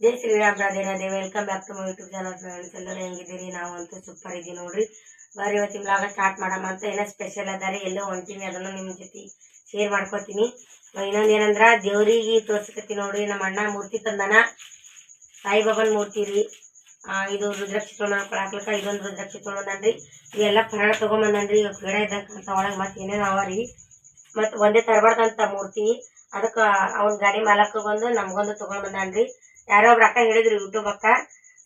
Jai Shriram Radhe Radhe welcome back to my YouTube channel friends ಎಲ್ಲರೂ ಹೆಂಗಿದ್ದೀರಿ? ನಾವಂತೂ super ಇದ್ದೀವಿ ನೋಡ್ರಿ. ಬರ್ರಿ ಇವತ್ತಿನ ಬ್ಲಾಗ ಸ್ಟಾರ್ಟ್ ಮಾಡಮ್ಮ ಅಂತ ಏನೋ ಸ್ಪೆಷಲ್ ಅದಾರೆ. ಎಲ್ಲೋ ಹೊಂಟೀನಿ, ಅದನ್ನು ನಿಮ್ಮ ಜೊತೆ ಶೇರ್ ಮಾಡ್ಕೊತೀನಿ. ಇನ್ನೊಂದು ಏನಂದ್ರೆ, ದೇವ್ರಿಗೆ ತೋರ್ಸಕತ್ತೀನಿ ನೋಡ್ರಿ. ನಮ್ಮ ಅಣ್ಣ ಮೂರ್ತಿ ತಂದನ. ಸಾಯಿಬಾಬನ್ ಮೂರ್ತಿ ರೀ. ಇದು ರುದ್ರಾಕ್ಷಿ ತೊಗೊಂಡು ಹಾಕ್ಲಕ್ಕ ಇದೊಂದು ರುದ್ರಾಕ್ಷಿ ತೊಗೊಂಡನ್ರಿ ಇವೆಲ್ಲ ಫರಾಳ ತೊಗೊಂಬಂದನ್ರಿ. ಇವಾಗ ಗಿಡ ಇದ್ದಂತ ಒಳಗೆ ಮತ್ತೆ ಏನೇನು ಅವ ರೀ. ಮತ್ತು ಒಂದೇ ತರಬಾರ್ದಂತ ಮೂರ್ತಿ. ಅದಕ್ಕೆ ಅವ್ನ ಗಾಡಿ ಮಾಲಕ ಬಂದು ನಮ್ಗೊಂದು ತೊಗೊಂಡ್ ಯಾರೋ ಒಬ್ರು ಅಕ್ಕ ಹೇಳಿದ್ರು ಯೂಟ್ಯೂಬ್ ಅಕ್ಕ,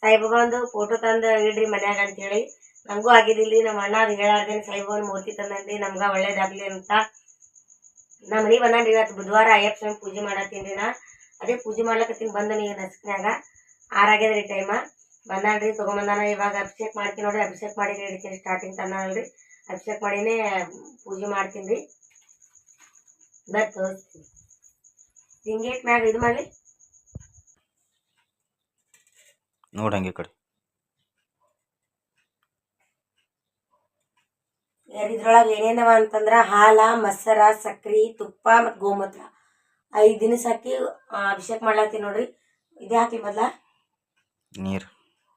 ಸಾಯಿಬಾಬಾ ಒಂದು ಫೋಟೋ ತಂದು ಇಡ್ರಿ ಮನ್ಯಾಗ ಅಂತೇಳಿ. ನಂಗೂ ಆಗಿದಿಲ್ಲ ನಮ್ಮ ಅಣ್ಣ ಅದು ಹೇಳಾರ್ದೇನೆ ಸಾಯಿಬಾಬನ ಮೂರ್ತಿ ತಂದನ್ರಿ ನಮ್ಗೆ ಒಳ್ಳೇದಾಗ್ಲಿ ಅಂತ. ನಮ್ಮ ಮನೆ ಬಂದಾನ್ರಿ ಇವತ್ತು ಬುಧವಾರ ಅಯ್ಯಪ್ಪ ಸ್ವಾಮಿ ಪೂಜೆ ಮಾಡತ್ತೀನಿ ನಾ. ಅದೇ ಪೂಜೆ ಮಾಡ್ಲಕತ್ತೀನಿ, ಬಂದು ನೀವು ನಸ್ಕ್ನ್ಯಾಗ. ಆರಾಗ್ಯದ್ರಿ ಟೈಮ ಬಂದಾನ್ರಿ, ತೊಗೊಂಬಂದಾನ, ಇವಾಗ ಅಭಿಷೇಕ ಮಾಡ್ತೀನಿ ನೋಡ್ರಿ, ಅಭಿಷೇಕ ಮಾಡಿ ಹಿಡಿತೀನಿ ಸ್ಟಾರ್ಟಿಂಗ್ ತನ್ನ ಅಲ್ರಿ. ಅಭಿಷೇಕ್ ಮಾಡಿನೇ ಪೂಜೆ ಮಾಡ್ತೀನಿ ರೀ. ತೋರಿಸ್ತೀನಿ. ಹಿಂಗೇಟ್ ಮ್ಯಾಗ ಇದು ಮಾಡಿ ನೋಡಿ ಹಂಗೆ ಕಡೆ. ಇದ್ರೊಳಗೆ ಏನೇನವ ಅಂತಂದ್ರೆ ಹಾಲ ಮೊಸರ ಸಕ್ರಿ ತುಪ್ಪ ಮತ್ತು ಗೋಮೂತ್ರ. ಐದು ದಿನ ಹಾಕಿ ಆ, ಅಭಿಷೇಕ ಮಾಡ್ಲತ್ತೀನಿ ನೋಡ್ರಿ. ಇದೇ ಹಾಕಿ ಮೊದ್ಲ? ನೀರು.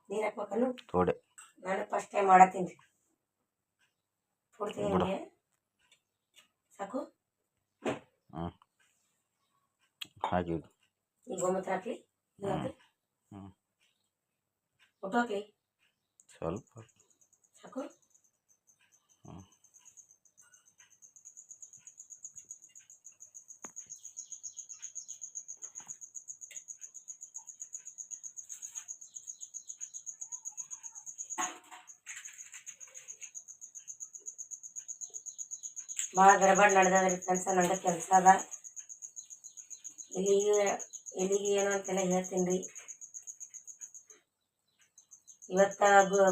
ನೀರು ಹಾಕ್ಬೇಕನ್ನು? ತೋಡೆ. ನಾನು ಫಸ್ಟ್ ಟೈಮ್ ಮಾಡತ್ತೀನಿ. ರೀ ಕೊಡ್ತೀನಿ. ಸಾಕು. ಹಾಗೆ ಗೋಮೂತ್ರ ಹಾಕ್ಲಿ. ಹಾಕ್ಲಿ. ಫೋಟೋ ಹಾಕ್ಲಿ ಸ್ವಲ್ಪ ಸಾಕು ಹ್ಮ್. ಭಾಳ ಗಡಬಡ್ ನಡೆದದ್ರಿ ಫ್ರೆಂಡ್ಸ ನಂಗೆ ಕೆಲಸ ಅದ ಇಲ್ಲಿಗೆ ಇಲ್ಲಿಗೆ ಏನು ಅಂತೆಲ್ಲ ಹೇಳ್ತೀನಿ ರೀ ಇವತ್ತು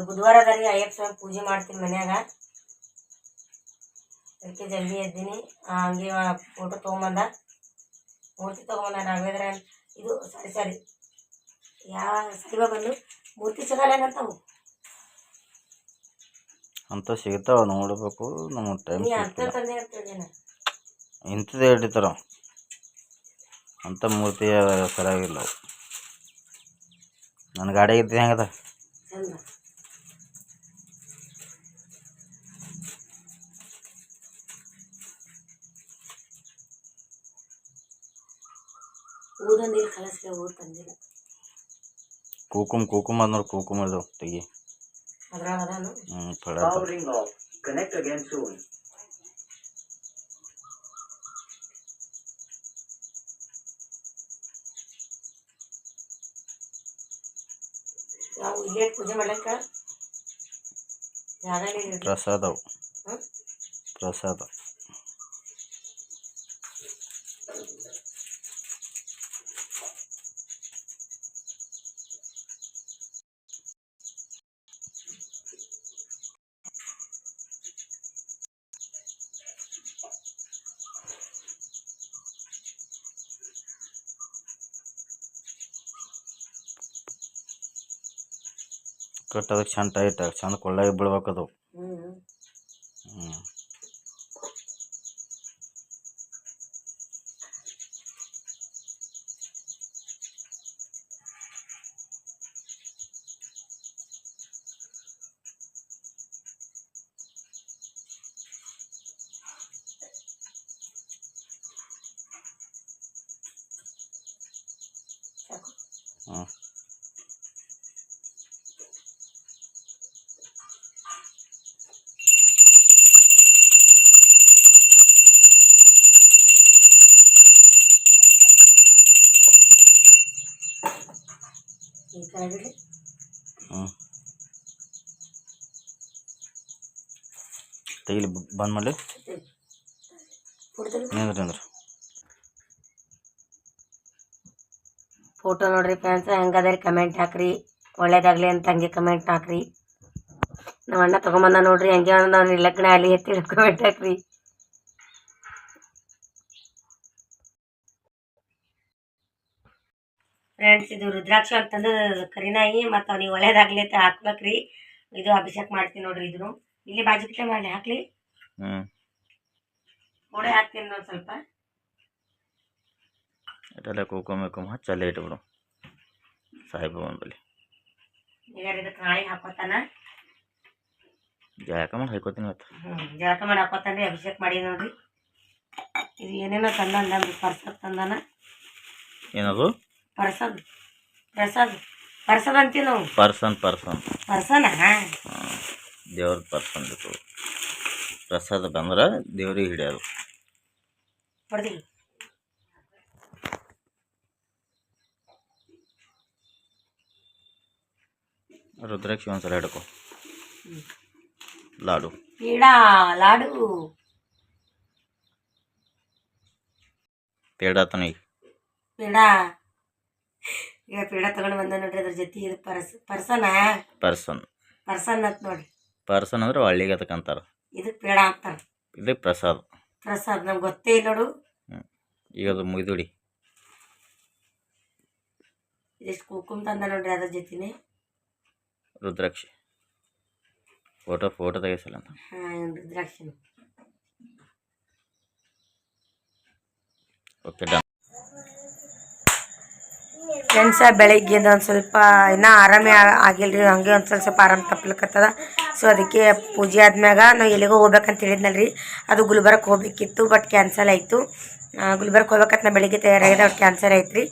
ಬುಧವಾರ ಅದ ರೀ ಅಯ್ಯಪ್ಪ ಸ್ವಾಮಿ ಪೂಜೆ ಮಾಡ್ತೀನಿ ಮನ್ಯಾಗ. ಅದಕ್ಕೆ ಜಲ್ದಿ ಎದ್ದೀನಿ. ಹಂಗೆ ಫೋಟೋ ತೊಗೊಂಬಂದ. ಮೂರ್ತಿ ತೊಗೊಂಬಂದ ನಾವೇದ್ರ ಇದು ಸರಿ ಸರಿ ಯಾವ ಸಾಯಿಬಾ ಬಂದು ಮೂರ್ತಿ ಸಿಗಲ್ಲೇನಂತಾವು? ಅಂತ ಸಿಗ್ತಾವ ನೋಡಬೇಕು. ನಮ್ಮ ಟೈಮ್ ಇಂಥದ್ದು ಹಿಡಿತಾರ ಅಂಥ ಮೂರ್ತಿ ಸರಿಯಾಗಿಲ್ಲ ನನ್ನ ಗಾಡಿ ಇದ್ದ ಹೆಂಗದ? ಚಂದ ಊದ ನೀರು ಕಲಸ್ಗೆ ಊರ್ ತಂದಿಲ್ಲ ಕೂಕುಮ್ ಕೂಕುಮ್ ಅದ್ ನೋಡಿ ಕೂಕುಮ್ ಅದಾವ ತೆಗಿ ಅದ್ರಾಗ ಅದಾನು ಹ್ಞೂ ಪಡ Powering off. ನೀರು ಪ್ರಸಾದ. ಅವು ಹ್ಮ್? ಪ್ರಸಾದ ಕಟ್ ಅದಕ್ಕೆ ಚಂದ ಟೈಟ್ ಚಂದ ಕೊಳ್ಳಾಗಿ ಬೀಳ್ಬೇಕದು ಹ್ಞೂ ಹ್ಞೂ ಹ್ಞೂ. ತೆಗಿಲಿ ಬಂದ್ ಮಾಡಲಿ. ನಿಂದ್ರಿ ನಿಂದ್ರಿ. ಫೋಟೋ ನೋಡ್ರಿ ಫ್ಯಾನ್ಸ್ ಹೆಂಗದ ಕಮೆಂಟ್ ಹಾಕ್ರಿ. ಒಳ್ಳೇದಾಗ್ಲಿ ಅಂತ ಹಂಗೆ ಕಮೆಂಟ್ ಹಾಕ್ರಿ. ನಮ್ಮ ಅಣ್ಣ ತೊಗೊಂಬಂದ ನೋಡ್ರಿ ಹಂಗೆ ನಾನು ಲಗ್ನ ಅಲ್ಲಿ ಎತ್ತಿ ಕಮೆಂಟ್ ಹಾಕ್ರಿ. ಫ್ರೆಂಡ್ಸ್ ಇದು ರುದ್ರಾಕ್ಷ ಅಂತಂದು ಕರಿನಾಯಿ ಮತ್ತು ಅವ್ನಿಗೆ ಒಳ್ಳೇದಾಗ್ಲಿ ಅಂತ ಹಾಕ್ಬೇಕ್ರಿ ಇದು ಅಭಿಷೇಕ ಮಾಡ್ತೀನಿ ನೋಡ್ರಿ ಇದನ್ನು ಇಲ್ಲಿ ಬಾಜು ಕಿಟ್ಲೆ ಮಾಡಿ ಹಾಕ್ಲಿ. ಗೋಡೆ ಹಾಕ್ತೀನಿ ನೋಡಿ ಸ್ವಲ್ಪ. ಇದೆಲ್ಲ ಕುಕುಮ್ ಕುಕುಮ್ ಹಚ್ಚಿ ಅಲ್ಲೇ ಇಟ್ಬಿಡು. ಸಾಯಿಬಾಬನ ಈಗ ಇದಕ್ಕೆ ನಾಳೆಗೆ ಹಾಕೋತಾನ? ಜಳಕ ಮಾಡಿ ಹಾಕೋತೀನಿ ಇವತ್ತು. ಹ್ಞೂ ಜಳಕ ಮಾಡಿ ಹಾಕೋತಾನ್ರಿ ಅಭಿಷೇಕ್ ಮಾಡಿ ನೋಡ್ರಿ. ಇದು ಏನೇನೋ ತಂದ ಪರ್ಸದ್ ತಂದಾನ. ಏನದು? ಪರ್ಸದ್ ಪ್ರಸಾದ್ ಪರ್ಸದ್ ಅಂತೀವಿ ನಾವು ಪರ್ಸನ್ ಪರ್ಸನ್ ಪರ್ಸನ ದೇವ್ರ ಪರ್ಸನ್ ಬೇಕು ಪ್ರಸಾದ ಬಂದ್ರೆ ದೇವ್ರಿಗೆ ಹಿಡಿಯೋದು ಕೊಡ್ತೀವಿ ರುದ್ರಾಕ್ಷಿ ಒಂದ್ಸಲ ಹಿಡ್ಕೊ ಲಾಡು ಪೀಡ ಲಾಡು ಪೇಡ ಆತನ ಈಗ ಪೀಡ ಈಗ ಪೀಡ ತಗೊಂಡು ಬಂದ ನೋಡ್ರಿ ಅದ್ರ ಜೊತೆ ಇದು ಪರ್ಸ್ ಪರ್ಸನ? ಪರ್ಸನ್. ಪರ್ಸನ್ ಅಂತ ನೋಡ್ರಿ. ಪರ್ಸನ್ ಅಂದ್ರೆ ಹಳ್ಳಿಗೆ ಅದಕ್ಕಂತಾರ ಇದಕ್ಕೆ ಪೀಡ ಅಂತಾರ. ಇದು ಪ್ರಸಾದ. ಪ್ರಸಾದ್ ನಮ್ಗೆ ಗೊತ್ತೇ ಇಲ್ಲ ನೋಡು. ಈಗ ಅದು ಮುಗಿದುಡಿ ಇದಿಷ್ಟು ಕುಂಕುಮ ತಂದ ನೋಡ್ರಿ ಅದ್ರ ಜೊತೆನೆ. ರುದ್ರಾಕ್ಷಿ. ಫೋಟೋ ಫೋಟೋ ತೆಗಿಸಲ್ಲ ಅಂತ. ಹಾಂ ರುದ್ರಾಕ್ಷಿ ಓಕೆ ಡನ್ ಫ್ರೆಂಡ್ಸ ಬೆಳಗ್ಗೆಯಿಂದ ಒಂದು ಸ್ವಲ್ಪ ಇನ್ನೂ ಆರಾಮೇ ಆಗಿಲ್ಲ ಆಗಿಲ್ರಿ, ಹಂಗೆ ಒಂದು ಸ್ವಲ್ಪ ಸ್ವಲ್ಪ ಆರಾಮ ತಪ್ಪಲಿಕತ್ತದ ಸೊ ಅದಕ್ಕೆ ಪೂಜೆ ಆದ್ಮ್ಯಾಗ ನಾವು ಎಲ್ಲಿಗೋ ಹೋಗ್ಬೇಕಂತ ಹೇಳಿದ್ನಲ್ರಿ. ಅದು ಗುಲ್ಬರ್ಗಕ್ಕೆ ಹೋಗ್ಬೇಕಿತ್ತು ಬಟ್ ಕ್ಯಾನ್ಸಲ್ ಆಯಿತು. ಗುಲ್ಬರ್ಗ್ ಹೋಗ್ಬೇಕಂತ ನಾ ಬೆಳಿಗ್ಗೆ ತಯಾರಾಗಿದೆ ಅವ್ರು ಕ್ಯಾನ್ಸಲ್ ಆಯ್ತು ರೀ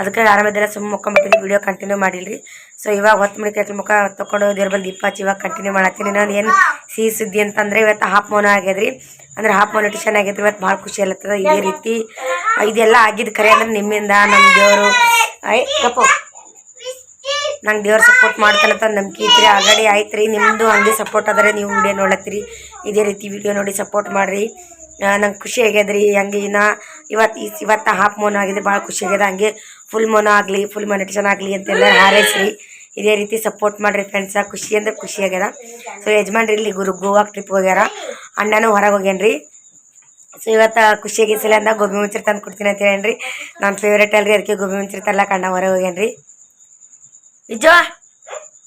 ಅದಕ್ಕೆ ಆರಾಮದೆಲ್ಲ ಸುಮ್ಮ ಮುಕ್ಕೊಂಬಿಟ್ಟಿದ್ವಿ ವೀಡಿಯೋ ಕಂಟಿನ್ಯೂ ಮಾಡಿಲ್ರಿ. ಸೊ ಇವಾಗ ಹೊತ್ತು ಕೈಲಿ ಮುಖ ತೊಗೊಂಡು ದೇವ್ರ ಬಂದು ದೀಪ ಹಚ್ಚಿ ಇವಾಗ ಕಂಟಿನ್ಯೂ ಮಾಡತ್ತೀನಿ. ನಾನು ಏನು ಸಿಹಿ ಸುದ್ದಿ ಅಂತಂದ್ರೆ ಇವತ್ತು ಹಾಫ್ ಮೌನ ಆಗ್ಯದ್ರಿ. ಅಂದ್ರೆ ಹಾಫ್ ಮಾನಿಟೇಷನ್ ಆಗ್ಯದ್ರಿ ಇವತ್ತು ಭಾಳ ಖುಷಿ ಅಲ್ಲತ್ತದ. ಇದೇ ರೀತಿ ಇದೆಲ್ಲ ಆಗಿದ್ದು ಕರೆ ಅಂದ್ರೆ ನಿಮ್ಮಿಂದ ನಮ್ಮ ದೇವರು. ಐ ಕಪ್ಪು. ನಂಗೆ ದೇವ್ರ ಸಪೋರ್ಟ್ ಮಾಡ್ತಾನಂತ ನಂಬಿಕೆ ಐತ್ರಿ ಆಲ್ರೆಡಿ ಆಯ್ತು ರೀ ನಿಮ್ಮದು ಹಂಗೆ ಸಪೋರ್ಟ್ ಆದರೆ ನೀವು ವಿಡಿಯೋ ನೋಡತ್ತೀರಿ. ಇದೇ ರೀತಿ ವಿಡಿಯೋ ನೋಡಿ ಸಪೋರ್ಟ್ ಮಾಡಿರಿ. ನಂಗೆ ಖುಷಿ ಆಗ್ಯದ್ರಿ. ಹಂಗೆ ಇನ್ನ ಇವತ್ತು ಇವತ್ತು ಹಾಫ್ ಮೋನ ಆಗಿದೆ. ಭಾಳ ಖುಷಿ ಆಗ್ಯದ. ಹಂಗೆ ಫುಲ್ ಮೋನ ಆಗಲಿ ಫುಲ್ ಮಾನಿಟೇಷನ್ ಆಗಲಿ ಅಂತೆಲ್ಲ ಹಾರೈಸ್ರಿ. ಇದೇ ರೀತಿ ಸಪೋರ್ಟ್ ಮಾಡಿರಿ ಫ್ರೆಂಡ್ಸ ಖುಷಿ ಅಂದ್ರೆ ಖುಷಿ ಆಗ್ಯದ. ಸೊ ಯಜಮಾನ್ರಿ, ಇಲ್ಲಿ ಗುರು ಗೋವಾಕ್ಕೆ ಟ್ರಿಪ್ ಹೋಗ್ಯಾರ. ಅಣ್ಣನೂ ಹೊರಗೆ ಹೋಗ್ಯಾನ್ರಿ. ಸೊ ಇವತ್ತು ಖುಷಿಯಾಗಿ ಸಲ ಅಂದ ಗೋಬಿ ಮಂಚೂರಿ ತಂದು ಕೊಡ್ತೀನಿ ಅಂತ ಹೇಳಿ ನನ್ನ ಫೇವ್ರೇಟ್ ಅಲ್ರಿ, ಅದಕ್ಕೆ ಗೋಬಿ ಮಂಚೂರಿ ತಲ್ಲ ಅಣ್ಣ ಹೊರ ಹೋಗ್ಯಾನ್ರಿ. ನಿಜ?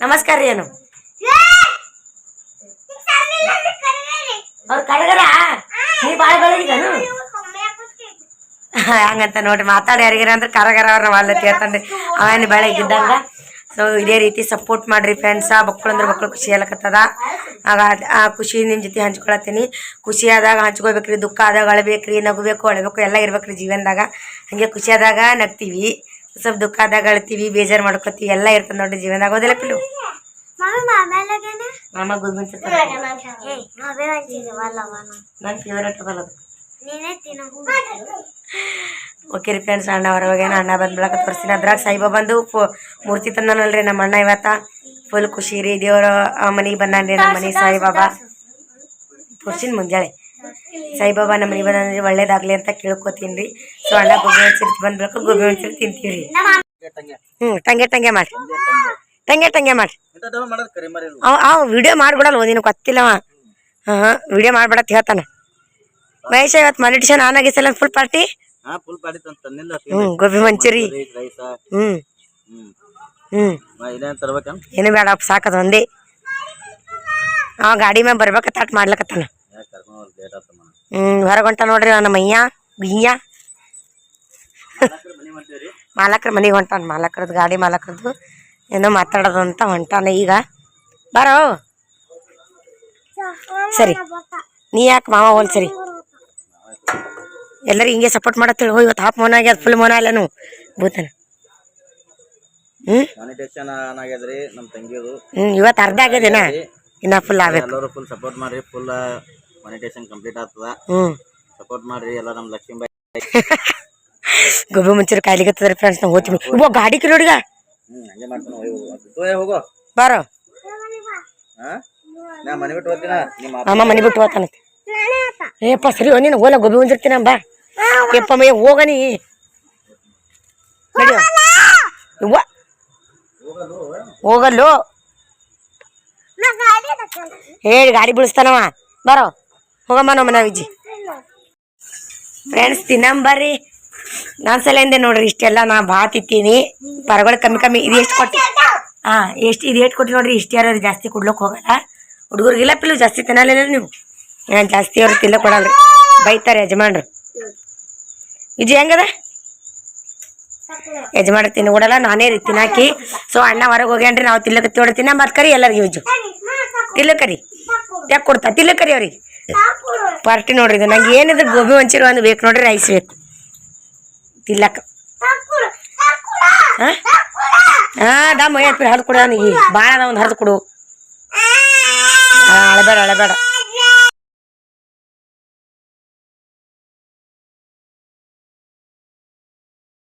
ನಮಸ್ಕಾರ ರೀ ಏನು ಅವ್ರು ಕಡಗರ ನೀ ಭಾಳ ಬೆಳಗಿದನು? ಹಂಗಂತ ನೋಡ್ರಿ ಮಾತಾಡಿ ಯಾರಿಗಾರ ಅಂದ್ರೆ ಕರಗರ ಅವ್ರ ಅಲ್ಲ ತಿಳ್ತಾನ್ರಿ ಅವನ್ ಬೆಳಗಿದ್ದಂಗ ಸೊ ಇದೇ ರೀತಿ ಸಪೋರ್ಟ್ ಮಾಡ್ರಿ ಫ್ರೆಂಡ್ಸ ಮಕ್ಕಳು ಅಂದ್ರೆ ಮಕ್ಕಳು ಖುಷಿ ಆಗ್ಲಕತ್ತದ. ಆಗ ಆ ಖುಷಿ ನಿಮ್ಮ ಜೊತೆ ಹಂಚ್ಕೊಳತ್ತೀನಿ. ಖುಷಿ ಆದಾಗ ಹಂಚ್ಕೋಬೇಕ್ರಿ ದುಃಖ ಆದಾಗ ಅಳಬೇಕ್ರಿ ನಗಬೇಕು ಅಳಬೇಕು ಎಲ್ಲ ಇರ್ಬೇಕ್ರಿ ಜೀವನದಾಗ. ಹಂಗೆ ಖುಷಿ ಆದಾಗ ನಗ್ತೀವಿ. ಸ್ವಲ್ಪ ದುಃಖ ಆದಾಗ ಅಳ್ತೀವಿ ಬೇಜಾರು ಮಾಡ್ಕೋತೀವಿ ಎಲ್ಲ ಇರ್ತದೆ ನೋಡ್ರಿ ಜೀವನದಾಗ. ಓದಿಲ್ಲ ಪಿಲು ಮಾಮ ನನ್ನ ಫೇವ್ರೇಟ್ ಅದಲ್ಲ ಅದು. ಓಕೆ ರೀ ಫ್ರೆಂಡ್ಸ್ ಅಣ್ಣ ಹೊರಗೆ ಅಣ್ಣ ಬಂದ್ ಬೆಳಕ ತೋರಿಸ್ತೀನಿ ಅದ್ರಾಗ ಸಾಯಿಬಾಬಂದು ಫೋ ಮೂರ್ತಿ ತಂದನಲ್ರಿ ನಮ್ಮ ಅಣ್ಣ ಇವತ್ತ. ಫುಲ್ ಖುಷಿ ರೀ. ದೇವ್ರ ಮನೆಗೆ ಬಂದಾನ್ರಿ ನಮ್ಮ ಮನೆ ಸಾಯಿಬಾಬಾ. ತೋರ್ಸಿನ ಮುಂಜಾಳೆ. ಸಾಯಿಬಾಬಾ ನಮ್ಮ ಮನೆಗೆ ಬಂದ್ರೆ ಒಳ್ಳೇದಾಗ್ಲಿ ಅಂತ ಕೇಳ್ಕೊತೀನಿ ರೀ. ಸೊ ಅಣ್ಣ ಗೋಬಿ ಮಂಚೂರಿ ಬಂದ್ ಬೆಳಕ ಗೋಬಿ ಮಂಚೂರಿ ತಿಂತೀವಿ ರೀ. ಹ್ಞೂ ಟಂಗೆ ಟಂಗೆ ಮಾಡಿ ಟಂಗೆ ಟಂಗೆ ಮಾಡಿ ಅವ ವಿಡಿಯೋ ಮಾಡ್ಬಿಡಲ್ವ ನಿನಗೆ ಗೊತ್ತಿಲ್ಲವ? ಹಾಂ ವಿಡಿಯೋ ಮಾಡ್ಬಿಡತ್ ಹೇಳ್ತಾನೆ. ಮಹೇಶ ಇವತ್ತು ಮಾಲಿಟಿಷನ್ ಆನ್ ಆಗಿಸಲ್ಲ ಫುಲ್ ಪಾರ್ಟಿ ಫುಲ್ ತಂದಿಲ್ಲ ಹ್ಞೂ ಗೋಬಿ ಮಂಚೂರಿ. ಹ್ಮ್. ಹ್ಮ್. ಏನು ಬೇಡ ಸಾಕದ ಒಂದೇ. ಅವ ಗಾಡಿ ಮ್ಯಾಗ ಬರ್ಬೇಕ ತಾಟ್ ಮಾಡ್ಲಕತ್ತಾನ. ಹ್ಮ್ ಕರ್ಕೊಂಡು ಲೇಟ್ ಆತ ಮನ. ಹ್ಞೂ ಹೊರಗೆ ಹೊಂಟ ನೋಡ್ರಿ ನನ್ನ ಮಯ್ಯ ಬಿಯ್ಯ. ಮಾಲಕ್ರ ಮನೆಗೆ ಹೊಂಟಾನ ಮಾಲಕ್ರದ್ದು ಗಾಡಿ ಮಾಲಕ್ರದ್ದು ಏನೋ ಮಾತಾಡೋದು ಅಂತ ಹೊಂಟಾನ ಈಗ. ಬಾರೋ. ಸರಿ. ನೀ ಯಾಕೆ ಮಾವ ಹೋಲ್ ಸರಿ? ಎಲ್ಲರೂ ಹಿಂಗೆ ಸಪೋರ್ಟ್ ಮಾಡತ್ತೇಳಿ. ಹೋಗಿ ಇವತ್ತು ಹಾಫ್ ಮೋನ ಆಗ್ಯದ ಫುಲ್ ಮೋನ ಅಲ್ಲನು. ಭೂತನ. ಹ್ಞೂ ಮಾನಿಟೇಷನ್ ಆನ್ ಆಗ್ಯದ್ರಿ ನಮ್ಮ ತಂಗಿಯದು ಹ್ಞೂ ಇವತ್ತು ಅರ್ಧ ಆಗ್ಯದೇನ ಇನ್ನ. ಫುಲ್ ಆಗ್ಬೇಕು. ಎಲ್ಲರೂ ಫುಲ್ ಸಪೋರ್ಟ್ ಮಾಡ್ರಿ ಫುಲ್ ಮಾನಿಟೇಷನ್ ಕಂಪ್ಲೀಟ್ ಆಗ್ತದ. ಹ್ಞೂ ಸಪೋರ್ಟ್ ಮಾಡ್ರಿ ಎಲ್ಲ ನಮ್ಮ ಲಕ್ಷ್ಮೀಬಾಯಿ ಗೊಬ್ಬರ ಮುಂಚೂರು ಕಾಯ್ಲಿಕತ್ತದ್ರಿ ಫ್ರೆಂಡ್ಸ್ ನಾವು ಹೋಗ್ತೀವಿ. ಇವ ಗಾಡಿ ಕಿಲೋಡಿಗ ಹ್ಮ್ ಹಂಗೆ ಮಾಡ್ತಾನೆ ಹೋಗಿ ಬಾರೋ. ಹಾ? ನಾ ಮನೆ ಬಿಟ್ಟು ಹೋಗ್ತೀನ? ನಿಮ್ಮ ಅಮ್ಮ ಮನೆ ಬಿಟ್ಟು ಹೋಗ್ತಾನಂತೆ. ಏಪ್ಪ ಸರಿ ನೀನು ಹೋಲ ಗೊಬ್ಬಿ ಮುಂಜಿರ್ತೀನ ಬಾ. ಯಪ್ಪ ಮಯ್ಯ ಹೋಗ ನೀ ನಡಿಯೋ ಇವ್ವ ಹೋಗಲ್ಲು ಹೇಳಿ ಗಾಡಿ ಬಿಡಿಸ್ತಾನವ ಬರೋ ಹೋಗಮ್ಮ ನಮ್ಮ ಮನೆ ವಿಜಿ ಫ್ರೆಂಡ್ಸ್ ತಿನ್ನಂಬರ್ರಿ ನಾನು ಸಲಿಂದೆ ನೋಡ್ರಿ ಇಷ್ಟೆಲ್ಲ ನಾ ಭಾಳ ತಿಂತೀನಿ ಪರಗಳು ಕಮ್ಮಿ ಕಮ್ಮಿ ಇದು ಎಷ್ಟು ಕೊಟ್ಟು ಹಾಂ ಎಷ್ಟು ಇದು ಎಷ್ಟು ಕೊಟ್ಟು ನೋಡ್ರಿ ಇಷ್ಟು ಯಾರು ಜಾಸ್ತಿ ಕೊಡ್ಲಿಕ್ಕೆ ಹೋಗಲ್ಲ ಹುಡುಗರಿಗೆಲ್ಲ ಪಿಲ್ಲು ಜಾಸ್ತಿ ತಿನ್ನಲ್ಲ ನೀವು ಏನು ಜಾಸ್ತಿ ಅವ್ರು ತಿಲ್ಲ ಕೊಡಲ್ರಿ ಬೈತಾರೆ ಯಜಮಾನ್ರು ವಿಜಯ್ ಹೆಂಗದ? ಯಜಮಾನ ತಿನ್ಕೊಡಲ್ಲ ನಾನೇ ರೀ ತಿನ್ನಾಕಿ. ಸೊ ಅಣ್ಣ ಹೊರಗೆ ಹೋಗ್ಯಾನ್ರಿ, ನಾವು ತಿಲ್ಲಕ ತಿನ್ನೋಡಿ ತಿನ್ನ ಮತ್ತೆ ಕರಿ ಎಲ್ಲರಿಗೂ ಯೂಜು ತಿಲ್ಲಕರಿ ಯಾಕೆ ಕೊಡ್ತಾ ತಿಲ್ಲಕರಿ ಅವ್ರಿಗೆ. ಪಾರ್ಟಿ ನೋಡ್ರಿ ಇದು, ನಂಗೆ ಏನಿದೆ ಗೋಬಿ ಮಂಚೂರಿ ಒಂದು ಬೇಕು ನೋಡ್ರಿ ರೈಸ್ ಬೇಕು. ತಿಲ್ಲಕ ಹಾ? ಹಾ ದಮ್ಮ ಹತ್ತು ಹರಿದು ಕೊಡು ಅವನಿಗೆ. ಭಾಳ ಒಂದು ಹರಿದು ಕೊಡು. ಅಳಬೇಡ ಅಳಬೇಡ.